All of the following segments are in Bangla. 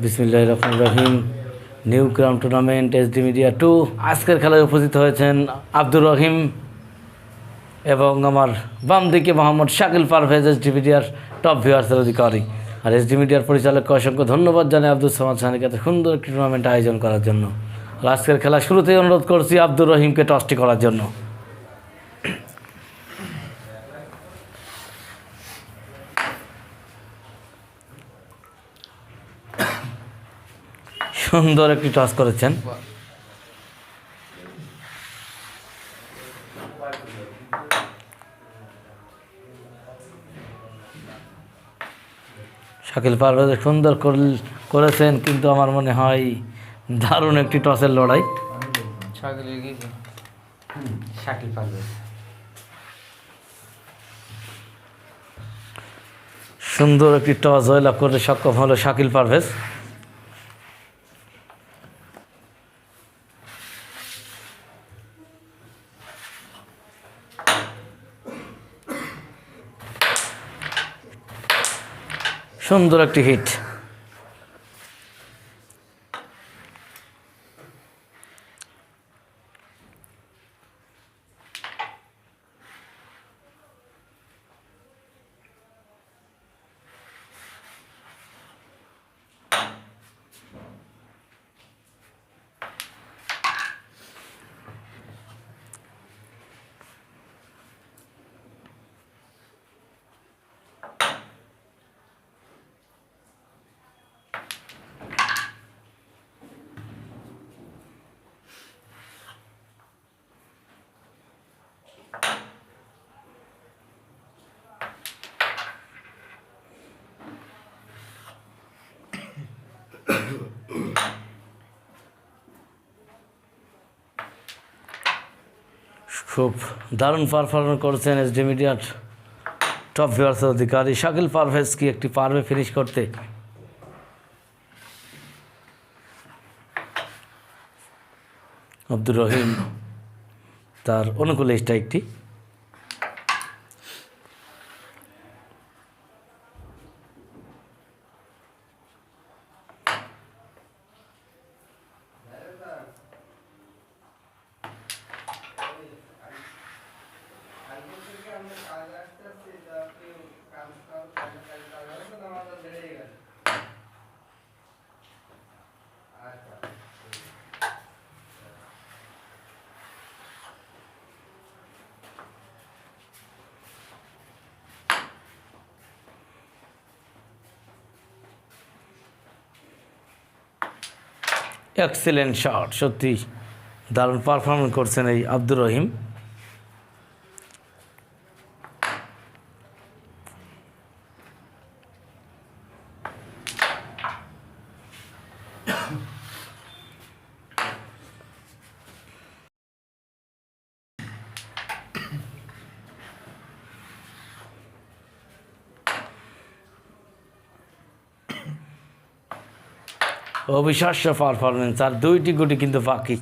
বিসমিল্লাহ রহমান রহিম। New crown tournament SD media two. আজকের খেলায় উপস্থিত হয়েছেন আব্দুর রহিম এবং আমার বাম দিকে মোহাম্মদ শাকিল পারভেজ এসডি মিডিয়ার টপ ভিউয়ার্সের অধিকারী। আর এসডি মিডিয়ার পরিচালককে অসংখ্য ধন্যবাদ জানাই আব্দুল সামাদ সানিকে এত সুন্দর একটি টুর্নামেন্ট আয়োজন করার জন্য। আর আজকের খেলা শুরুতেই অনুরোধ করছি আব্দুর রহিমকে টসটি করার জন্য। সুন্দর একটি টস করেছেন। শাকিল পারভেজ সুন্দর করেছেন কিন্তু আমার মনে হয় দারুণ একটি টসের লড়াই। শাকিল পারবে সুন্দর একটি টস জয়লাভ করতে সক্ষম হলো শাকিল পারভেজ। সুন্দর একটি হিট খুব দারুণ পারফরমেন্স করেছেন এসডি মিডিয়ার টপ ভিউয়ার্সের অধিকারী। শাকিল পারভেজ কি একটি পারবে ফিনিশ করতে? আব্দুর রহিম তার অনুকূলে স্ট্রাইকটি এক্সেলেন্ট শট সত্যি দারুণ পারফরমেন্স করছেন এই আব্দুর রহিম। অবিশ্বাস্য পারফরমেন্স আর দুইটি গুটি কিন্তু বাকি।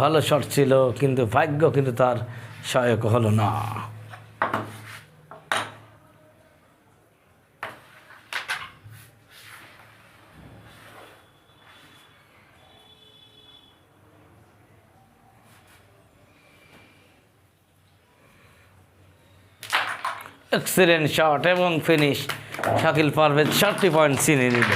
ভালো শট ছিল, কিন্তু ভাগ্য কিন্তু তার সহায়ক হলো না। এক্সিলেন্ট শট এবং ফিনিশ শাকিল পারভেজ চারটি পয়েন্ট ছিনিয়ে নিল।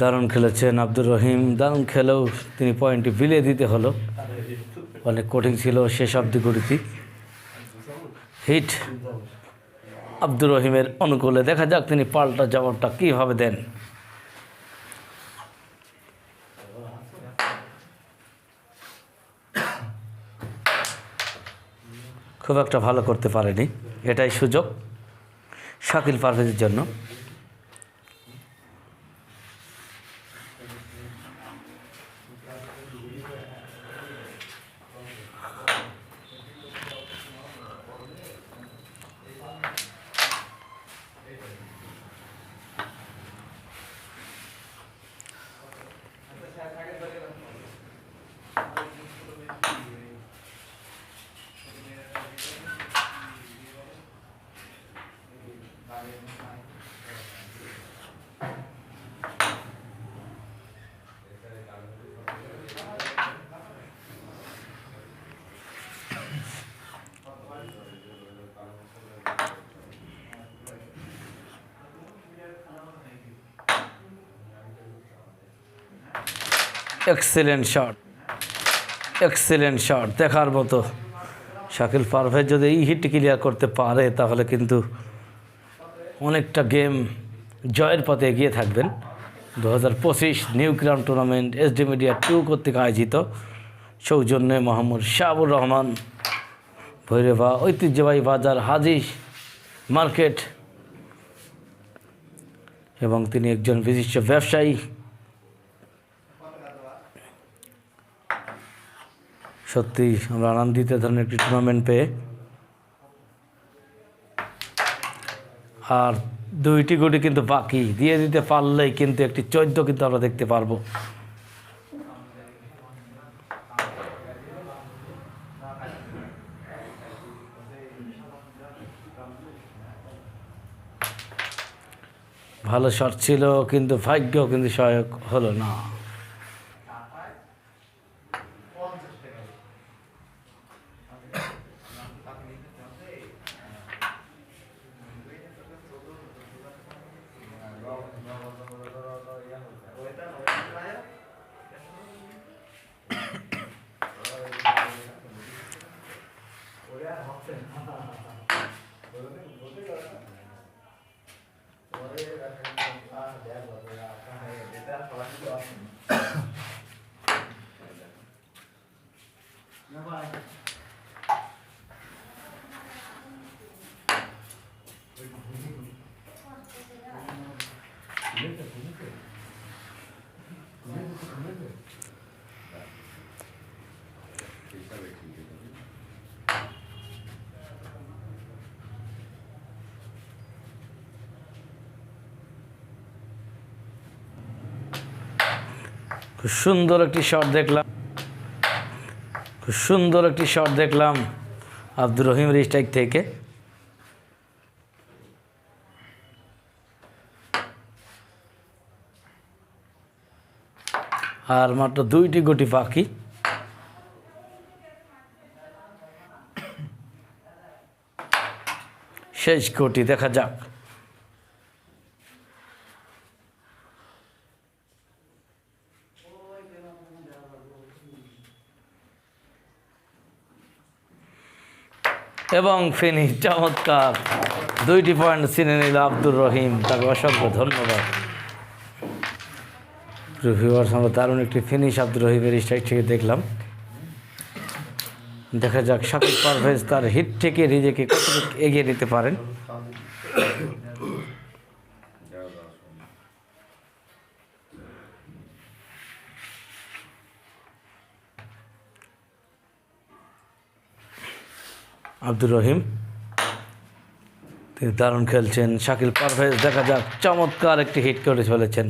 দারুণ খেলেছেন আব্দুর রহিম। দারুণ খেলেও তিনি পয়েন্টটি বিলিয়ে দিতে হলো। অনেক কঠিন ছিল শেষ অব্দি গড়িতি হিট আব্দুর রহিমের অনুকূলে। দেখা যাক তিনি পাল্টা জবাবটা কীভাবে দেন। খুব একটা ভালো করতে পারেনি। এটাই সুযোগ শাকিল পারভেজের জন্য। এক্সেলেন্ট শট এক্সেলেন্ট শট দেখার মতো। শাকিল পারভেজ যদি এই হিট ক্লিয়ার করতে পারে, তাহলে কিন্তু অনেকটা গেম জয়ের পথে এগিয়ে থাকবেন। দু হাজার পঁচিশ new ground tournament SD media two কর্তৃক আয়োজিত। সৌজন্যে মোহাম্মদ শাহাবুর রহমান, ভৈরবা ঐতিহ্যবাহী বাজার হাজি মার্কেট। এবং তিনি একজন বিশিষ্ট ব্যবসায়ী। সত্যি আমরা আনন্দিত ধরনের একটি টুর্নামেন্ট পেয়ে। আর দুইটি গুটি কিন্তু বাকি। দিয়ে দিতে পারলেই কিন্তু একটি চোদ্দ কিন্তু আমরা দেখতে পারব। ভালো শট ছিল, কিন্তু ভাগ্য কিন্তু সহায়ক হলো না। খুব সুন্দর একটি শট দেখলাম। খুব সুন্দর একটি শট দেখলাম আব্দুর রহিম স্ট্রাইক থেকে। আর মাত্র দুইটি গুটি বাকি। শেষ গুটি, দেখা যাক। এবং ফিনিশ, চমৎকার। দুইটি পয়েন্ট চিনে নিল আব্দুর রহিম, তাকে অসংখ্য ধন্যবাদ। ভিউয়ার্স আমরা দারুণ একটি ফিনিশ আব্দুর রহিমের স্ট্রাইক থেকে দেখলাম। দেখা যাক শাকিব পারভেজ তার হিট থেকে নিজেকে কতটুকু এগিয়ে নিতে পারেন। আব্দুর রহিম, তিনি দারুণ খেলছেন। শাকিল পারভেজ, দেখা যাক, চমৎকার একটি হিট করে চলেছেন।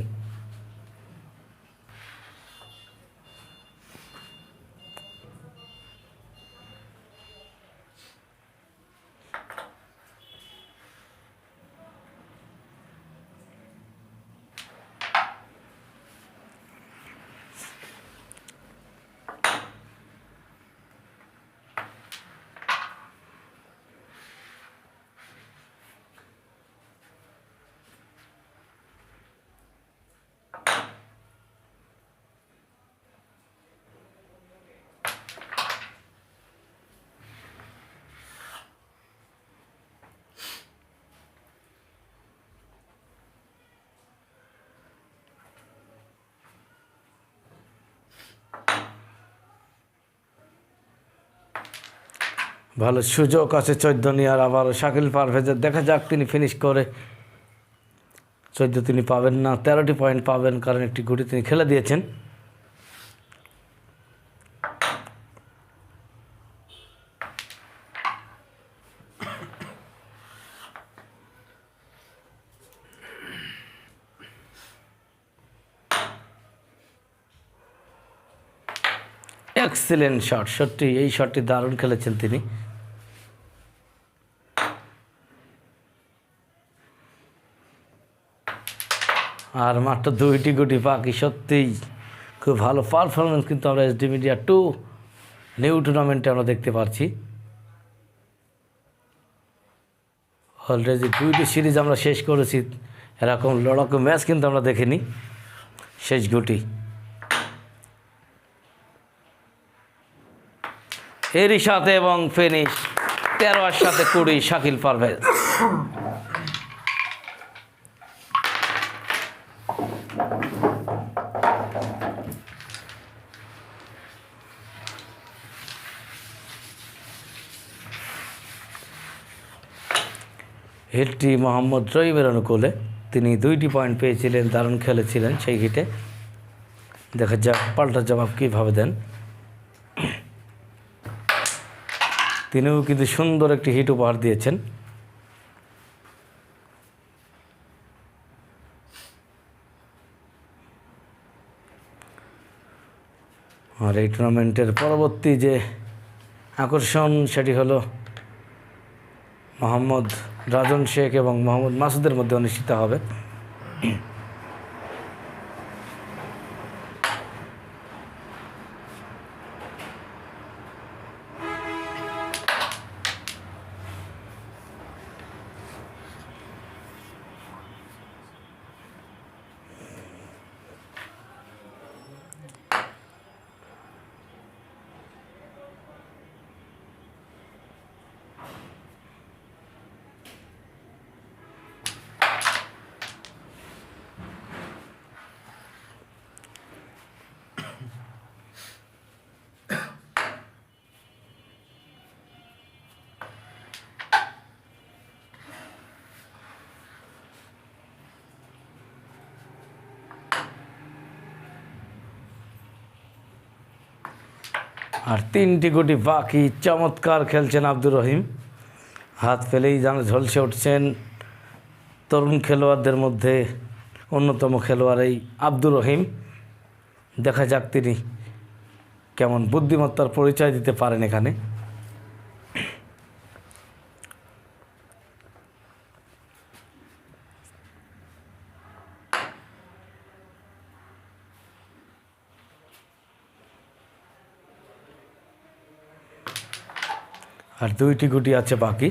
ভালো সুযোগ আছে চোদ্দ নিয়ার আবার শাকিল পারভেজের। দেখা যাক তিনি ফিনিশ করে। চোদ্দ তিনি পাবেন না, তেরোটি পয়েন্ট পাবেন কারণ একটি গুটি তিনি খেলে দিয়েছেন। এক্সিলেন্ট শট সত্যি, এই শটটি দারুণ খেলেছেন তিনি। আর মাত্র দুইটি গুটি পাখি সত্যিই খুব ভালো পারফরমেন্স কিন্তু আমরা এসডি মিডিয়া টু নিউ টুর্নামেন্টে আমরা দেখতে পাচ্ছি অলরেডি দুইটি সিরিজ আমরা শেষ করেছি, এরকম লড়াকু ম্যাচ কিন্তু আমরা দেখিনি, শেষ গুটি। এরই সাথে এবং ফিনিশ তেরো আর সাথে কুড়ি শাকিল পারভেজ। হিটটি মোহাম্মদ রহিমের অনুকূলে তিনি দুইটি পয়েন্ট পেয়েছিলেন, দারুণ খেলেছিলেন সেই হিটে। দেখা যাক পাল্টা জবাব কীভাবে দেন। তিনিও কিন্তু সুন্দর একটি হিট উপহার দিয়েছেন। আর এই টুর্নামেন্টের পরবর্তী যে আকর্ষণ, সেটি হলো মোহাম্মদ রাজন শেখ এবং মোহাম্মদ মাসুদের মধ্যে অনুষ্ঠিত হবে। আর তিনটি গুটি বাকি চমৎকার খেলছেন আব্দুর রহিম। হাত ফেলেই যেন ঝলসে উঠছেন তরুণ খেলোয়াড়দের মধ্যে অন্যতম খেলোয়াড় এই আব্দুর রহিম। দেখা যাক তিনি কেমন বুদ্ধিমত্তার পরিচয় দিতে পারেন এখানে। আর দুইটি গুটি আছে বাকি।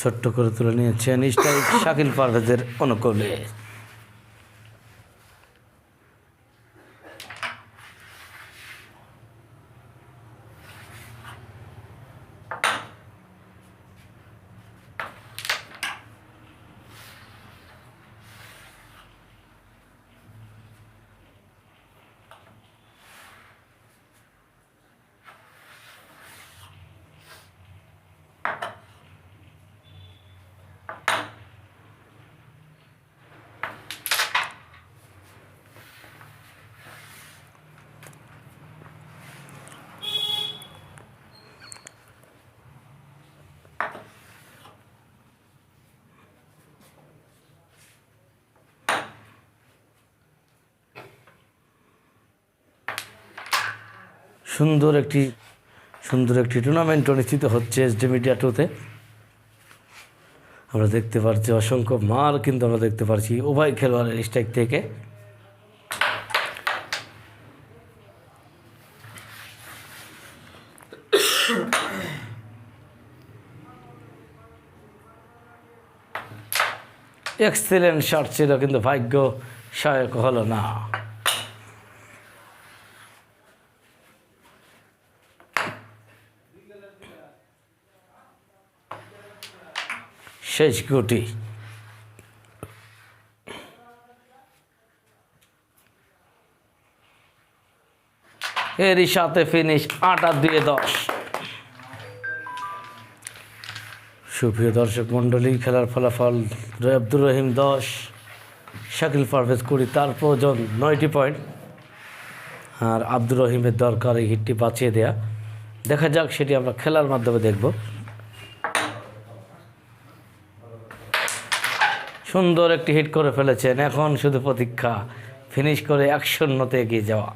ছোট্ট করে তুলে নিয়েছেন স্ট্রাইক শাকিল পারভেজের অনুকূলে। সুন্দর একটি সুন্দর একটি টুর্নামেন্ট অনুষ্ঠিত হচ্ছে এসডি মিডিয়া টুতে আমরা দেখতে পাচ্ছি অসংখ্য মার কিন্তু আমরা দেখতে পাচ্ছি উভয় খেলোয়াড়ের স্ট্রাইক থেকে। এক্সেলেন্ট শট ছিল কিন্তু ভাগ্য সহায়ক হলো না। শেষ গুটি। এরই সাথে ফিনিশ আট দুয়ে দশ। সুপ্রিয় দর্শক মণ্ডলী, খেলার ফলাফল আব্দুর রহিম দশ, শাকিল পারভেজ কুড়ি, তার প্রয়োজন নয়টি পয়েন্ট আর আব্দুর রহিমের দরকার এই হিটটি বাঁচিয়ে দেয়া। দেখা যাক, সেটি আমরা খেলার মাধ্যমে দেখব। সুন্দর একটি হিট করে ফেলেছেন। এখন শুধু প্রতীক্ষা। ফিনিশ করে এক শূন্যতে এগিয়ে যাওয়া।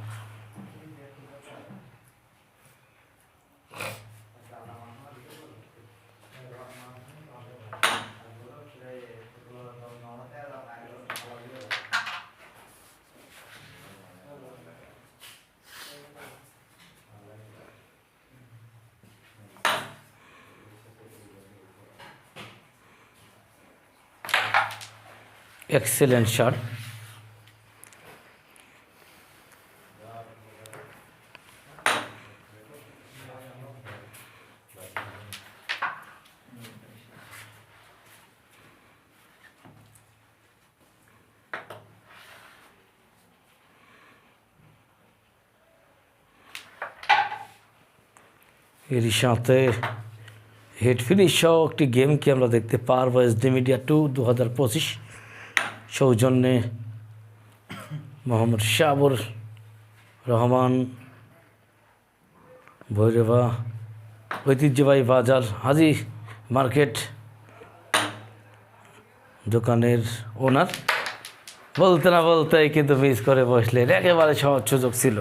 এক্সেলেন্ট শট এরই সাথে হেড ফিনিশ সহ একটি গেমকে আমরা দেখতে পারব এসডি মিডিয়া টু দু হাজার পঁচিশ। সৌজন্যে মোহাম্মদ শাহাবুর রহমান, ভৈরবা, ঐতিহ্যবাহী বাজার, হাজি মার্কেট, দোকানের ওনার। বলতে না বলতে কিন্তু মিস করে বসলেন। একেবারে সহজ সুযোগ ছিল।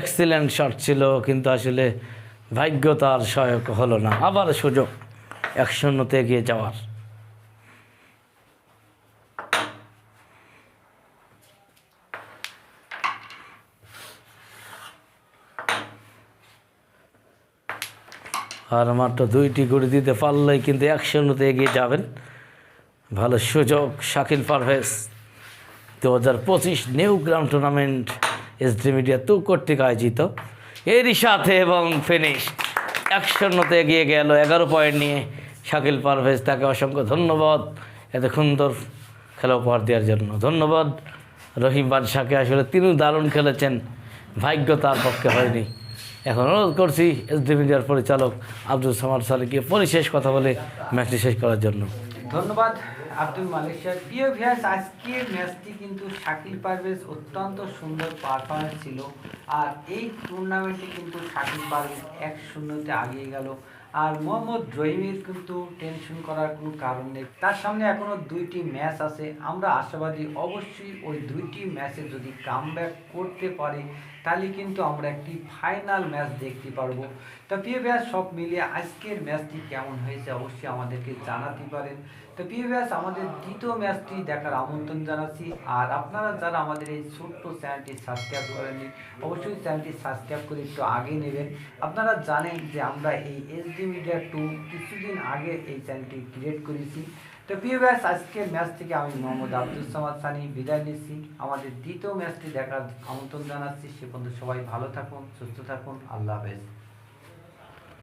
এক্সিলেন্ট শট ছিল, কিন্তু আসলে ভাগ্য তার সহায়ক হলো না। আবার সুযোগ এক শূন্যতে এগিয়ে যাওয়ার। আর মাত্র দুইটি গুড়ি দিতে পারলেই কিন্তু এক শূন্যতে এগিয়ে যাবেন। ভালো সুযোগ, শাকিল পারভেজ। দু হাজার পঁচিশ নিউ গ্রাম টুর্নামেন্ট এসডি মিডিয়া তু কর্তৃক আয়োজিত। এরই সাথে এবং ফিনিশ এক শূন্যতে এগিয়ে গেল, এগারো পয়েন্ট নিয়ে শাকিল পারভেজ, তাকে অসংখ্য ধন্যবাদ। এত সুন্দর খেলা উপহার দেওয়ার জন্য ধন্যবাদ। রহিম বাদশাকে আসলে তিনি দারুণ খেলেছেন। ভাগ্য তার পক্ষে হয়নি। এখন অনুরোধ করছি এসডি মিডিয়ার পরিচালক আব্দুল সামাদ সালিকে পরিশেষ কথা বলে ম্যাচটি শেষ করার জন্য। ধন্যবাদ। আব্দুল মালিক স্যার প্রিয় ভিয়াস আজকের ম্যাচটি কিন্তু শাকিল পারভেজ অত্যন্ত সুন্দর পারফরমেন্স ছিল। আর এই টুর্নামেন্টে কিন্তু শাকিল পারভেজ এক শূন্যতে আগিয়ে গেল। আর মোহাম্মদ রহিমের কিন্তু টেনশন করার কোনো কারণ নেই। তার সামনে এখনও দুইটি ম্যাচ আছে। আমরা আশাবাদী অবশ্যই ওই দুইটি ম্যাচে যদি কামব্যাক করতে পারে, তাহলে কিন্তু আমরা একটি ফাইনাল ম্যাচ দেখতে পারব। তা প্রিয় ব্যাস সব মিলিয়ে আজকের ম্যাচটি কেমন হয়েছে অবশ্যই আমাদেরকে জানাতে পারেন। তো প্রিয় ব্যাস আমাদের দ্বিতীয় ম্যাচটি দেখার আমন্ত্রণ জানাচ্ছি। আর আপনারা যারা আমাদের এই ছোট্ট চ্যানেলটি সাবস্ক্রাইব করেননি, অবশ্যই চ্যানেলটি সাবস্ক্রাইব করে একটু আগে নেবেন। আপনারা জানেন যে আমরা এই এসডি মিডিয়া টু কিছুদিন আগে এই চ্যানেলটি ক্রিয়েট করেছি। তো প্রিয় ব্যাস আজকের ম্যাচ থেকে আমি মোহাম্মদ আব্দুল সামাদ সানি বিদায় নিচ্ছি। আমাদের দ্বিতীয় ম্যাচটি দেখার আমন্ত্রণ জানাচ্ছি। সে পর্যন্ত সবাই ভালো থাকুন, সুস্থ থাকুন। আল্লাহ হাফেজ।